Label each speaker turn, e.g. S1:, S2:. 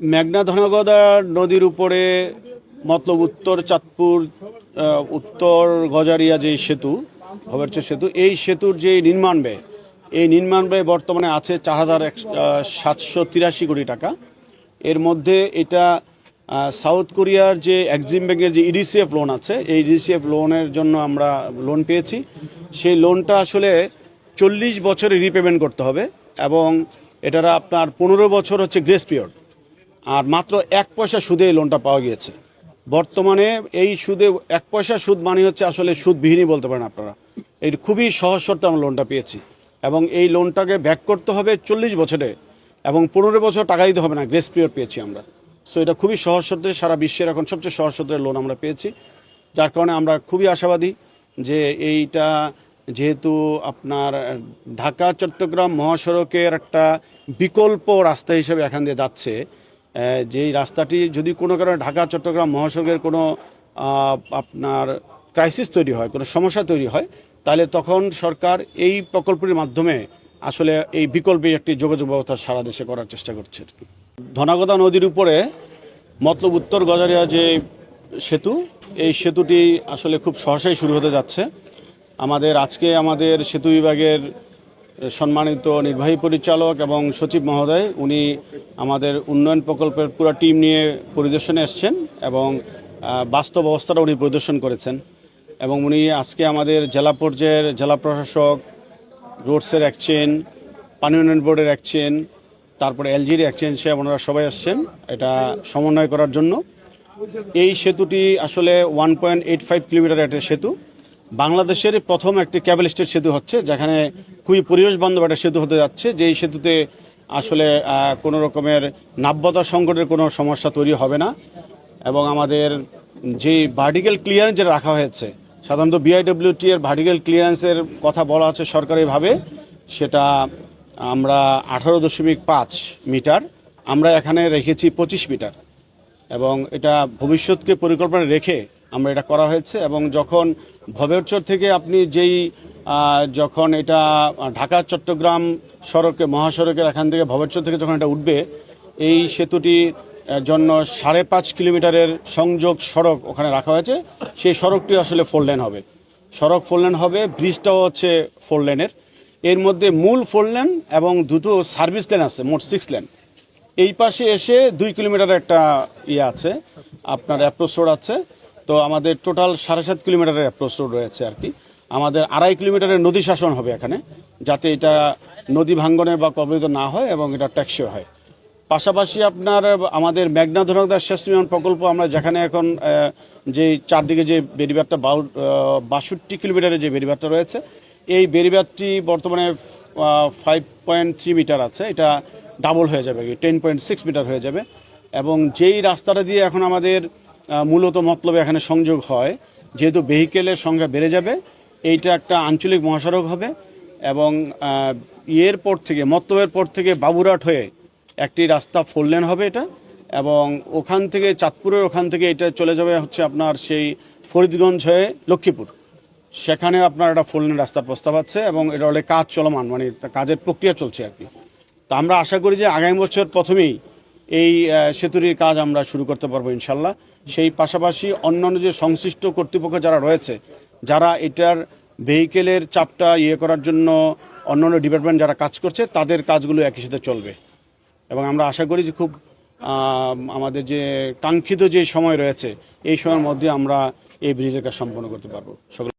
S1: মেঘনা ধনগদা নদীর উপরে মতলব উত্তর চাঁদপুর উত্তর গজারিয়া যে সেতু, ভবেরচর সেতু, এই সেতুর যে নির্মাণ ব্যয়, এই নির্মাণ ব্যয় বর্তমানে আছে চার হাজার সাতশো তিরাশি কোটি টাকা। এর মধ্যে এটা সাউথ কোরিয়ার যে এক্সিম ব্যাংকের যে ইডিসিএফ লোন আছে, এই ইডিসিএফ লোনের জন্য আমরা লোন পেয়েছি। সেই লোনটা আসলে চল্লিশ বছরে রিপেমেন্ট করতে হবে এবং এটার আপনার পনেরো বছর হচ্ছে গ্রেস পিরিয়ড আর মাত্র এক পয়সা সুদে এই লোনটা পাওয়া গিয়েছে। বর্তমানে এই সুদে এক পয়সা সুদ মানে হচ্ছে আসলে সুদবিহীনই বলতে পারেন আপনারা। এই খুবই সহজ শর্তে আমরা লোনটা পেয়েছি। এবং এই লোনটাকে ব্যাক করতে হবে চল্লিশ বছরে এবং পনেরো বছর টাকা দিতে হবে না গ্রেস পিরিয়ড পেয়েছি আমরা। সো এটা খুবই সহজ শর্তে সারা বিশ্বের এখন সবচেয়ে সহজ শর্তের লোন আমরা পেয়েছি। যার কারণে আমরা খুবই আশাবাদী যে এইটা যেহেতু আপনার ঢাকা চট্টগ্রাম মহাসড়কের একটা বিকল্প রাস্তা হিসেবে এখান দিয়ে যাচ্ছে যেই রাস্তাটি যদি কোনো কারণে ঢাকা, চট্টগ্রাম মহাসড়কের কোনো আপনার ক্রাইসিস তৈরি হয়, কোনো সমস্যা তৈরি হয়, তাহলে তখন সরকার এই প্রকল্পের মাধ্যমে আসলে এই বিকল্পে একটি যোগাযোগ ব্যবস্থা সারা দেশে করার চেষ্টা করছে ধনাগদা নদীর উপরে মতলব উত্তর গজারিয়া যে সেতু, এই সেতুটি আসলে খুব সহসাই শুরু হতে যাচ্ছে। আমাদের, আজকে আমাদের সেতু বিভাগের সম্মানিত নির্বাহী পরিচালক এবং সচিব মহোদয়, উনি আমাদের উন্নয়ন প্রকল্পের পুরো টিম নিয়ে পরিদর্শনে এসছেন এবং বাস্তব অবস্থাটা উনি পরিদর্শন করেছেন। এবং উনি আজকে আমাদের জেলা পর্যায়ের জেলা প্রশাসক রোডসের এক চেন, পানি উন্নয়ন বোর্ডের এক চেন, তারপরে এলজির এক চেন সে ওনারা সবাই আসছেন এটা সমন্বয় করার জন্য। এই সেতুটি আসলে one point eight five kilometre একটা সেতু। বাংলাদেশের প্রথম একটি ক্যাবেল স্টেট সেতু হচ্ছে, যেখানে খুবই পরিবেশ বান্ধব একটা সেতু হতে যাচ্ছে। যেই সেতুতে আসলে কোনো রকমের নাব্যতা সংকটের কোনো সমস্যা তৈরি হবে না। এবং আমাদের যে ভার্টিক্যাল ক্লিয়ারেন্স যেটা রাখা হয়েছে, সাধারণত বিআইডব্লিউটি এর ভার্টিক্যাল ক্লিয়ারেন্সের কথা বলা আছে সরকারিভাবে, সেটা আমরা আঠারো দশমিক পাঁচ মিটার, আমরা এখানে রেখেছি পঁচিশ মিটার। এবং এটা ভবিষ্যৎকে পরিকল্পনা রেখে আমরা এটা করা হয়েছে এবং যখন ভবেরচর থেকে আপনি যেই যখন এটা ঢাকা, চট্টগ্রাম সড়কে, মহাসড়কের এখান থেকে ভবেরচর থেকে যখন এটা উঠবে, এই সেতুটি জন্য সাড়ে পাঁচ কিলোমিটারের সংযোগ সড়ক ওখানে রাখা হয়েছে। সেই সড়কটি আসলে ফোর লেন হবে। সড়ক ফোর লেন হবে ব্রিজটাও হচ্ছে ফোর লেনের এর মধ্যে মূল ফোর লেন এবং দুটো সার্ভিস লেন আছে, মোট সিক্স লেন এই পাশে এসে দুই কিলোমিটার একটা ইয়ে আছে, আপনার অ্যাপ্রোচ রোড আছে। তো আমাদের টোটাল সাড়ে সাত কিলোমিটারের অ্যাপ্রোচ রোড রয়েছে আর কি। আমাদের আড়াই কিলোমিটারের নদী শাসন হবে এখানে, যাতে এটা নদী ভাঙ্গনে বা কবলিত না হয় এবং এটা ট্যাক্সিও হয়। পাশাপাশি আপনার, আমাদের মেঘনা ধরকদার শেষ নির্মাণ প্রকল্প আমরা যেখানে এখন যে চারদিকে যে বেরিবারটা বাষট্টি কিলোমিটারের যে বেরিবারটা রয়েছে, এই বেরিবারটি বর্তমানে ফাইভ পয়েন্ট থ্রি মিটার আছে। এটা ডাবল হয়ে যাবে টেন পয়েন্ট সিক্স মিটার হয়ে যাবে। এবং যেই রাস্তাটা দিয়ে এখন আমাদের মূলত মতলবে এখানে সংযোগ হয়। যেহেতু ভেহিকেলের সংখ্যা বেড়ে যাবে, এইটা একটা আঞ্চলিক মহাসড়ক হবে এবং ইয়ের পর থেকে, মতলবের পর থেকে বাবুরাট হয়ে একটি রাস্তা ফোর লেন হবে এটা এবং ওখান থেকে চাঁদপুরের ওখান থেকে এটা চলে যাবে হচ্ছে আপনার সেই ফরিদগঞ্জ হয়ে লক্ষ্মীপুর। সেখানে আপনার একটা ফোর লেন রাস্তার প্রস্তাব আছে এবং এটা হলে কাজ চলমান মানে কাজের প্রক্রিয়া চলছে আর কি। তো আমরা আশা করি যে আগামী বছর প্রথমেই এই সেতুটির কাজ আমরা শুরু করতে পারব ইনশাল্লাহ। সেই পাশাপাশি অন্যান্য যে সংশ্লিষ্ট কর্তৃপক্ষ যারা রয়েছে, যারা এটার ভেহিকেলের চাপটা ইয়ে করার জন্য অন্যান্য ডিপার্টমেন্ট যারা কাজ করছে, তাদের কাজগুলো একই সাথে চলবে। এবং আমরা আশা করি যে খুব আমাদের যে কাঙ্ক্ষিত যে সময় রয়েছে, এই সময়ের মধ্যে আমরা এই ব্রিজের কাজ সম্পন্ন করতে পারব। সকল